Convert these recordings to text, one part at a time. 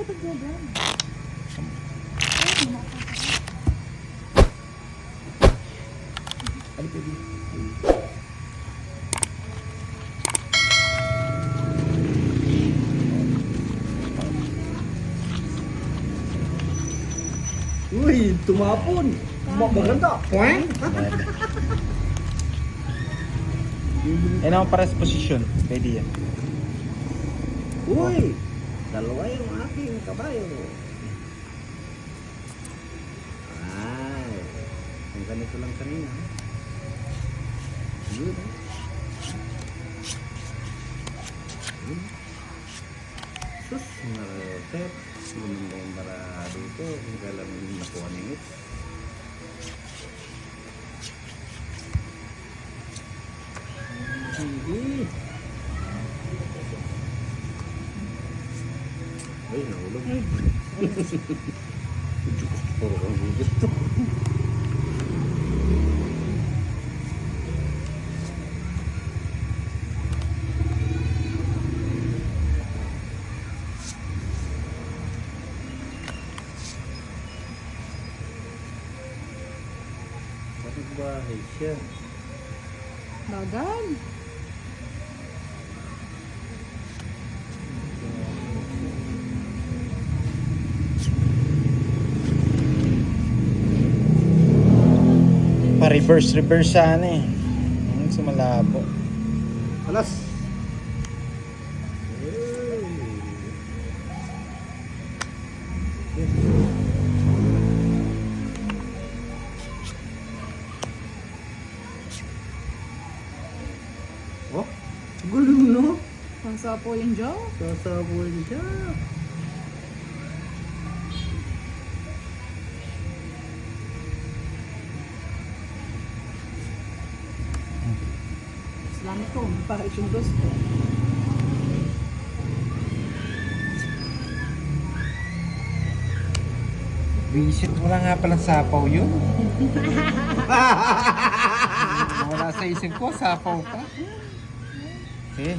Ano pwede? Uy, tumapon. Maganda. Pweng. Naman para sa posisyon. Pwede yan. Uy, dalawa yung aking kabayo. Ay, ang ganito lang kanina. Good. eh? Sus, marapet. Lumanda yung bara dito. Kung kailan nakuha ng it. Sige. Bakit bahay siya? Bagal. Pa-reverse, reverse sana eh. Ang sa malabo. Alas! Oh, gulo no? Pangsa po yung jaw. Sasabuhin siya. Salamat ko. Para yung ko. Visit wala nga palang sapaw yun. wala sa isip ko, sapaw pa. Sige.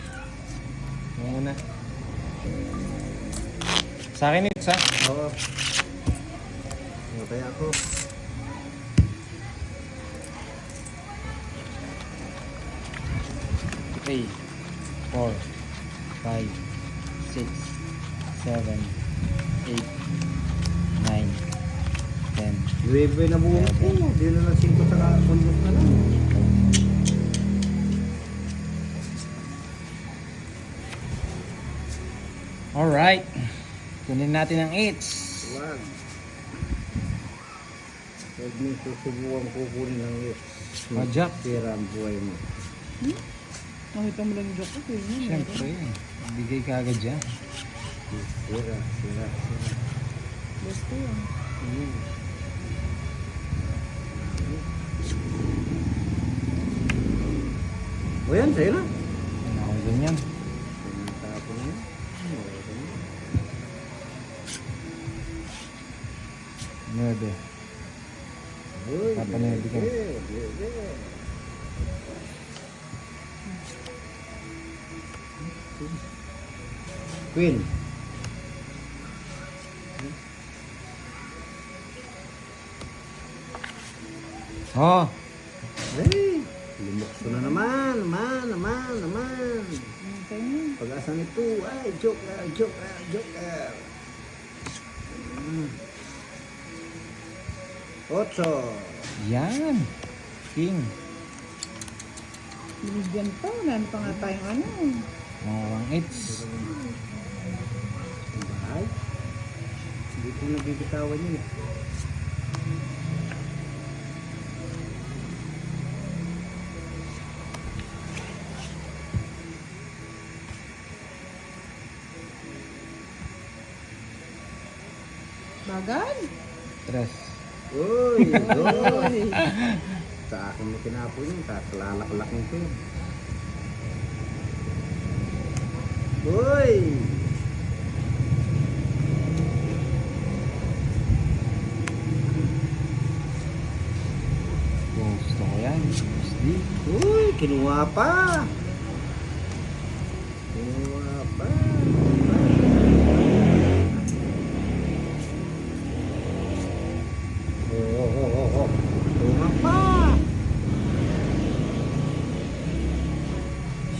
Yung muna. Sa akin ito, sa. Oo. Ano kaya ako? Three, four, five, six, seven, eight, nine, ten. Nuebe na buong ko. Di na lang 5 sa kundok na lang. Alright. Kunin natin ang 8. Wag. Huwag mo susubukan kukunin ng yes. Oh, Jack. Sira ang buhay mo. Nakita mo lang yung. Kaya yun. Siyempre, bigay ka agad dyan. Sira, sira, sira. Gusto yun. Hmm. O yan, sa'yo na. Ano ako ganyan? Okay na. Nuebe. Uy, Queen. Oh, Hey, lumukso na naman, naman, naman, naman. Pag-asa nito, ay, joke lang, joke lang, joke lang. Mm. Ocho. yan. King. Binigyan pa. Wala pa nga tayong ano. Mga wang Hindi ko nabibitawan yun eh. Bagal. Tres. Uy, uy. Sa akin mo tinapon yun, kakalalaklak nito yun. Uy! kinuha pa. Kinuha pa. Oh, oh, oh, oh, pa.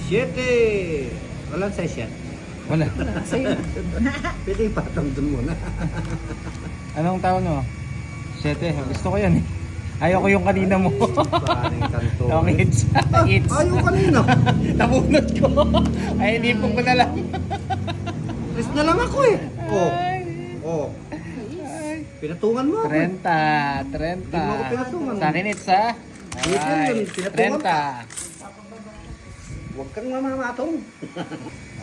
Siete. Walang. Wala. Sa'yo. Pwede ipatong dun muna. Anong tawag mo? Siete. Gusto ko yan eh. Ayoko yung kanina mo. Long hits. hits. Ayaw kanina. Nabunot ko. Ay, inipon ko na lang. Chris na lang ako eh. Oh. Oh. Pinatungan mo ako. 30. 30. Hindi mo ako pinatungan. Sa akin it's ha? Alright. pinatungan 30. Huwag kang mamamatong.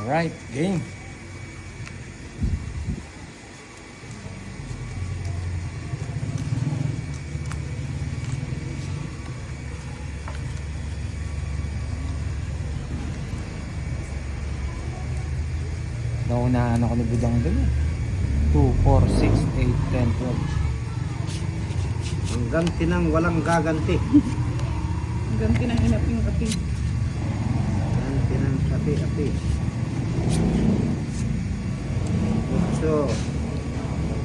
Alright. Game. Naunahan ako ni Budang dun eh. 2, 4, 6, 8, 10, 12. Ang ganti ng walang gaganti. Ang ganti ng inaping kapi. Ganti ng kapi-api. Ocho.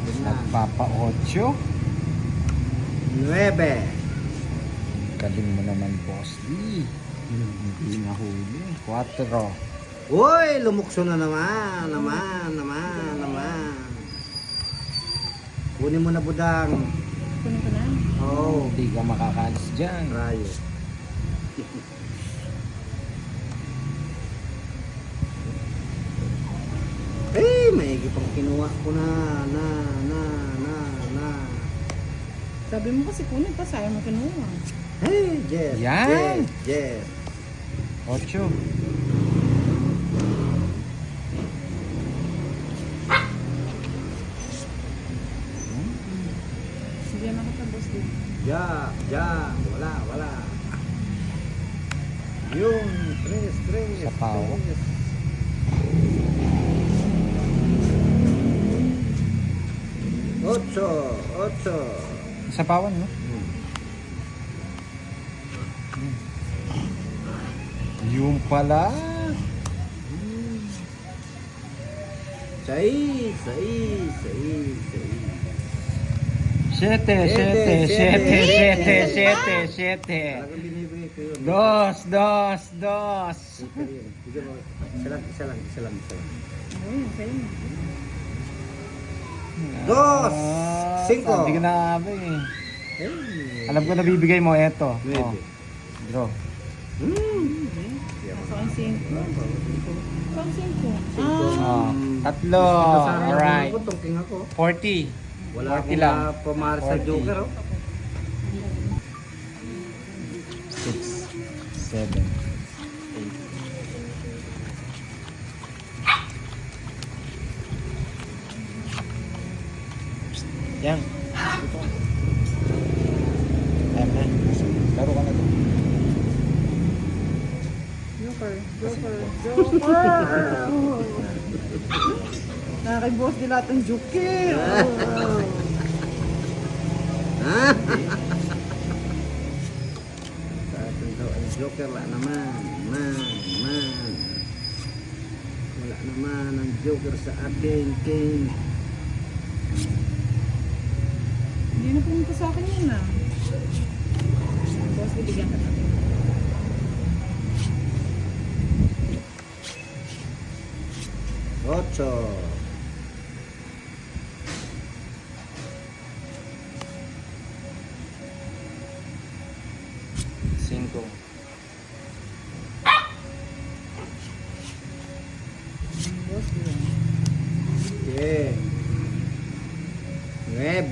Lima. Papa 8. Nueve. Galing mo naman, Boss D. Hindi nahuli. 4. Uy, lumukso na naman. Naman, naman, naman. Kunin mo na budang. Kunin ko na. Oo. Oh, Hindi ka makakalis dyan. rayo. Eh, maigi pang kinuha ko na, na, na, na, na. Sabi mo kasi kunin pa, sayang mo kinuha. Hey, yes, Yan. yes, yes. 8. Hindi yan nakatapos din. Ya, ya, wala, wala. Yun, tres, tres. Ocho, ocho. Sa pawan, no? Yung pala. Seis, seis, seis, seis. 7, 7, Siete, 7, siete. 7, 7, Dos, dos, dos. Isa lang, isa lang, isa lang, isa. Dos, cinco. Sabi ko na nga ba eh. Hey. Alam ko na bibigay mo, eto. Oh, draw. Ang singko. Saan singko? Cinco. Ah, Oh, tatlo. Alright. ako, tungking ako. 40. Wala 40 akong lang. lang. pamahal sa 40. Joker. Oh. 6, 7, 8. Yan. Ito. Ayan na. Laro ka na to. Joker, Joker, Joker. Nakakay-boss di lahat ng joker. Sa Joker. Wala naman. Man, man. Wala naman ang Joker sa atin. King. Hindi na pumunta sa akin yun ah. Boss, bibigyan ka natin. Ocho.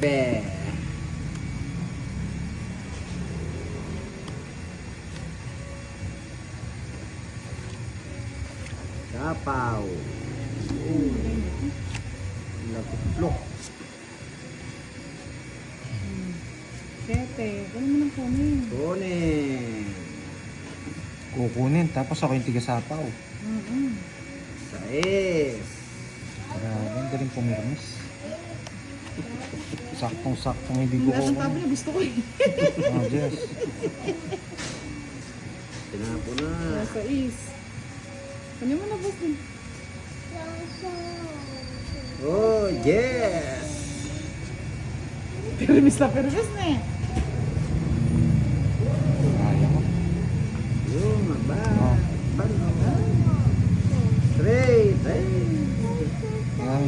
Nueve. Kapaw. Oh, Lakuplok. Sete, ganun mo nang kunin. Kunin. Kukunin. Tapos ako yung tigasapaw. Mm-mm. Sais. Grabe, ang galing pumirmis. Saktong-saktong hindi ko kukunin. tabi gusto ko eh. Oh, yes. Tinapo na. Nasa is. Kanya mo na boss din. Oh, yes. Permis na permis na eh. Kaya mo. Yun, maba. Oh. Bano. Tres.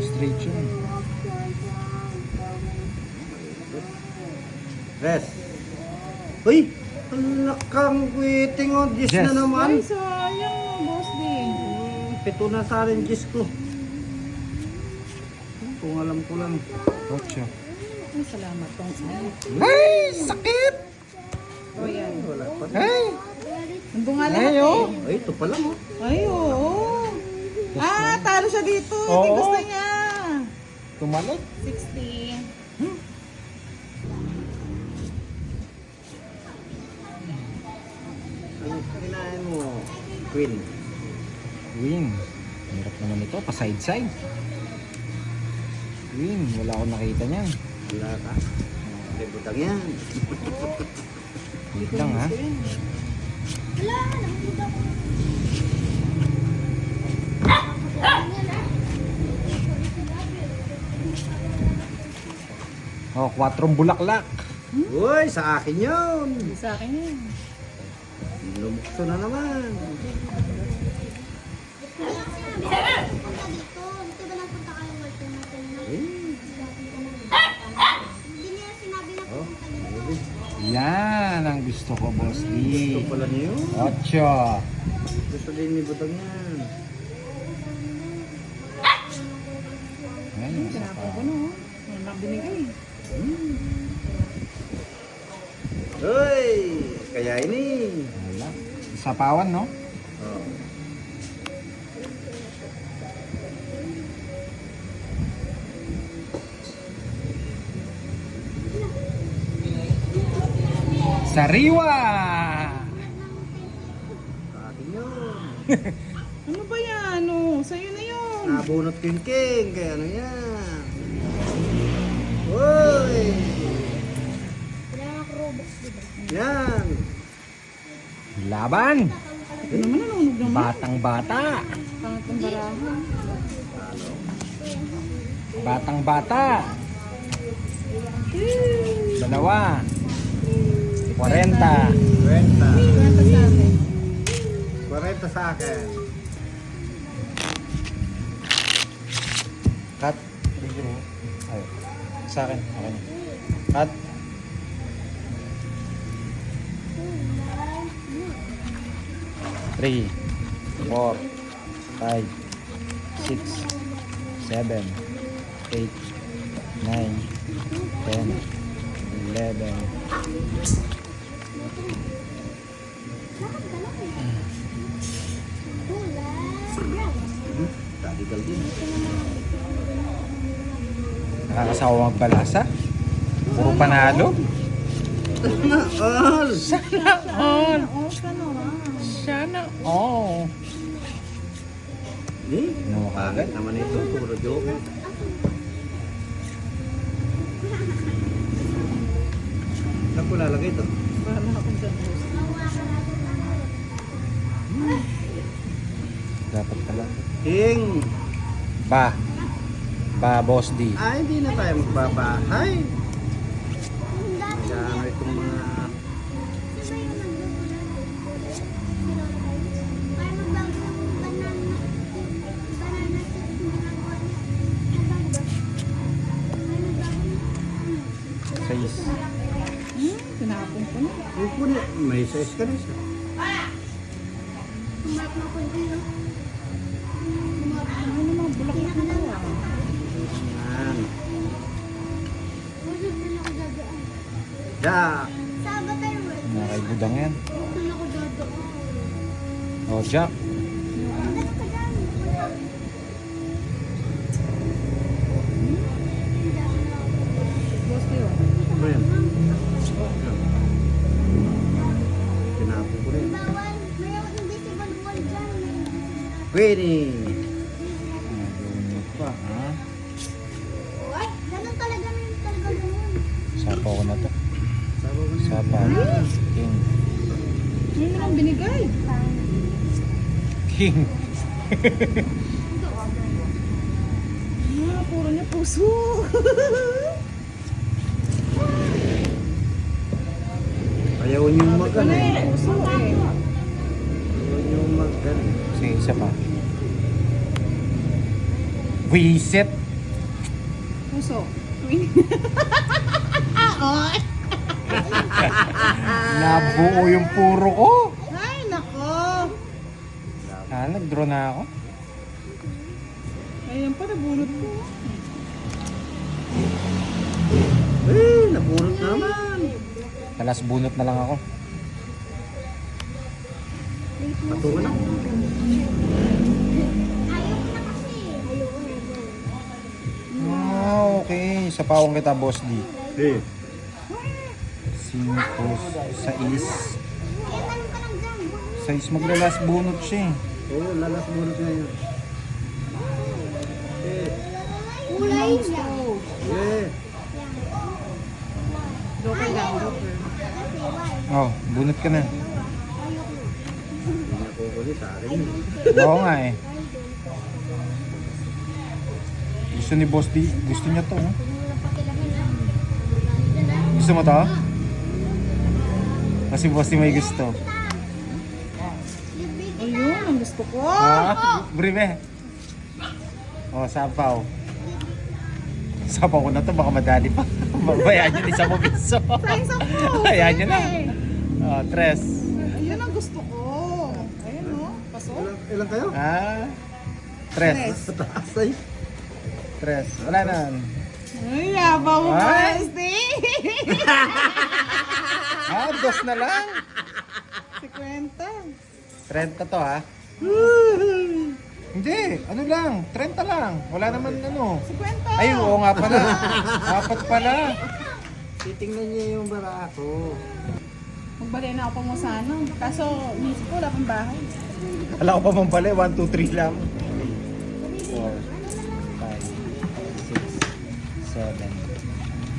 straight yun. Res. Uy! Ang lakang waiting oh. Diyos Yes. na naman. Ay, sayang mo, boss din. Hmm, Pito na sa akin, Diyos ko. Kung alam ko lang. Ocho. Ay, salamat tong ay. Ay! Sakit! O yan. Wala pa. Ay! Nandun nga lahat Ay, oh. eh. Ay, ito pa lang oh. Ay, oo. Ah, talo siya dito. Oo. Hindi gusto niya. Tumalot. 60. Mo? Queen. Win. Hirap naman ito. Pa-side-side. Win. Wala akong nakita niyan. Wala ka. Hindi butang yan. Wait lang ha. Oh, kwatrong bulaklak. Uy, sa akin yun. Sa akin yan. Lumukso na naman. Punta dito. Dito ba nagpunta kayo Walter natin? Eh, Hindi niya sinabi na oh. Yan ang gusto ko, Boss Gusto Lee. pala niyo. Ocho. Gusto din ni butang yan. Ay, isa Tinapon pa. ko no. Wala na binigay. Hmm. Uy, kaya ini. Sapawan, no? Oh. Sariwa! Sa akin yun. Ano ba yan? Ano? Sa'yo na yun. Nabunot ko yung king. Kaya ano yan? Uy! Wala nga ako ba? Yan! Laban! Ito naman nanunog naman. Batang bata! Pangat ng barahan. Batang bata! Dalawa! 40! 40. Kwenta sa akin. 40 sa akin. Cut. Ay, sa akin. Okay. Cut. Three, four, five, six, seven, eight, nine, ten, eleven, Hmm? Radical din. Nakakasawa magbalasa. Puro panalo. All! Sana all. Oo, ka naman. Sana all. Eh, No, pangit naman ito. Puro joke. Saan ko lalagay ito? Bahala ako dyan, boss. Dapat pala. King! Ba. Ba, Boss D. Ah, hindi na tayo magbabahay. Na. May size ka rin siya. Yan. Jack! Butterworth, Nakaibudang yan. O, Jack. Winning! Nagulunod pa, ha? Ay, ganun talaga na yung talaga ganun. Sapa ko na to. Sabaw ko na. Sapa. King. Ano naman binigay? King. Ah, puro niya puso. Ayaw niyong mag Ano ano eh, eh. puso eh. Ayaw niyong mag Sige, isa pa. Wisit. Puso. Oh. Nabuo yung puro ko. Ay, nako. Ah, nag-draw na ako. Ayan pa, nabunot ko. Eh, naburot naman. Talas bunot na lang ako. Patungan na. Na na. Ah, okay. Sa pawang kita, Boss D. Ka lang dyan. Sais maglalas bunot siya eh. oo, lalas burot ngayon. Eh, Kulay niya. eh. Joker lang, joker. Oh, bunot ka na. Na kukulit sa akin. eh. Oo nga eh. Gusto ni Boss D, gusto niya to. oh. Gusto mo to? Kasi Boss D may gusto. Ayun, ang gusto ko. Ha? Bribe. Oh, sapaw. Sapaw ko na to, baka madali pa. Babayaan yun, isa mo piso. Sayang sa. Ayan yun na. Sige. Oh, tres. Ayun ang gusto ko. Ayun oh, ilan kayo? Ah, tres. Tres. Taas ay. Tres. Wala na. Ay, yabaw mo Ay. Bestie. Ah, dos na lang. Si Kwenta. 30 to ha. Hindi, ano lang, 30 lang. Wala naman ano. Si Kwenta. Ay, oo nga pala. Apat pala. Titingnan niya yung barako. Magbali na ako pang Musano. Kaso, nisip ko, wala pang bahay. Wala ko pa mang pala, 1, 2, 3 lang. 4, 5, 6, 7,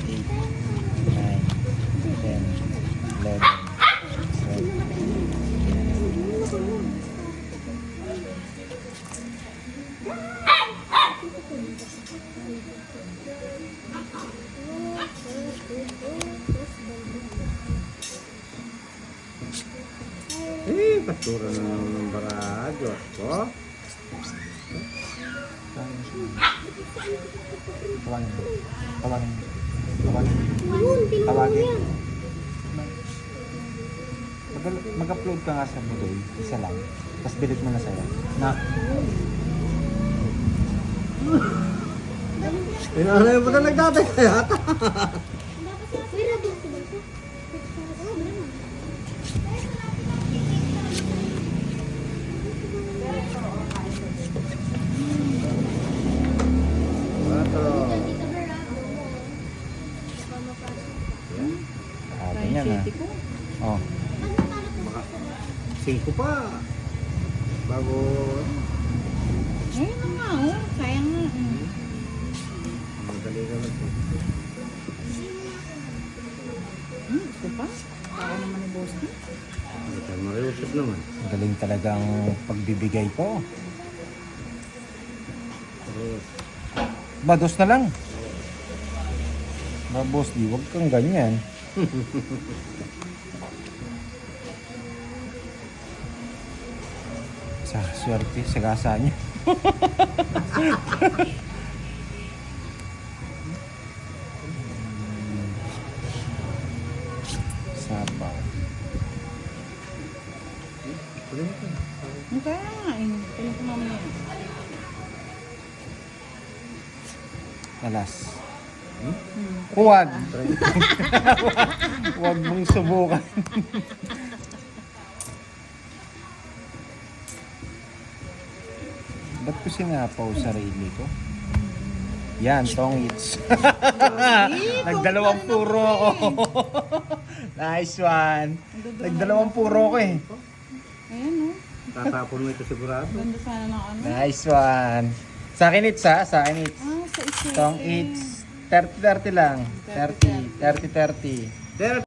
8, 9, 10, 11, Na naman ng barado. Ko? Tawagin. Tawagin. Tawagin. Tawagin. Mag-upload ka nga sa Budoy, isa lang. Tapos delete mo na sa'yo. Na, ano yung pala nagtatay kaya? 5 pa. Bago... Ayun na nga, oh. Kaya nga. Mm. Madali ka lang. Hmm, ito pa? Para naman ni Bosti. Ito, mariusap naman. Galing talagang pagbibigay ko. Bados na lang. Ba, Bosti, huwag kang ganyan. sa swerte, sa gasa niya. Sapa. tuloy mo ka. Ang kaya nga, eh. Tingnan ko mamaya. Alas. Hmm. Huwag. Huwag mong subukan. Ko sinapaw sarili ko? Yan, tongits. Nagdalawang puro ako. nice one. Nagdalawang puro ako eh. Ayan, oh. Tatapon mo ito sigurado. Ganda sana ng ano. Nice one. Sa akin it's ha, sa akin it's. Ah, sa isa. Tong it's 30-30 lang. 30, 30-30. Pero,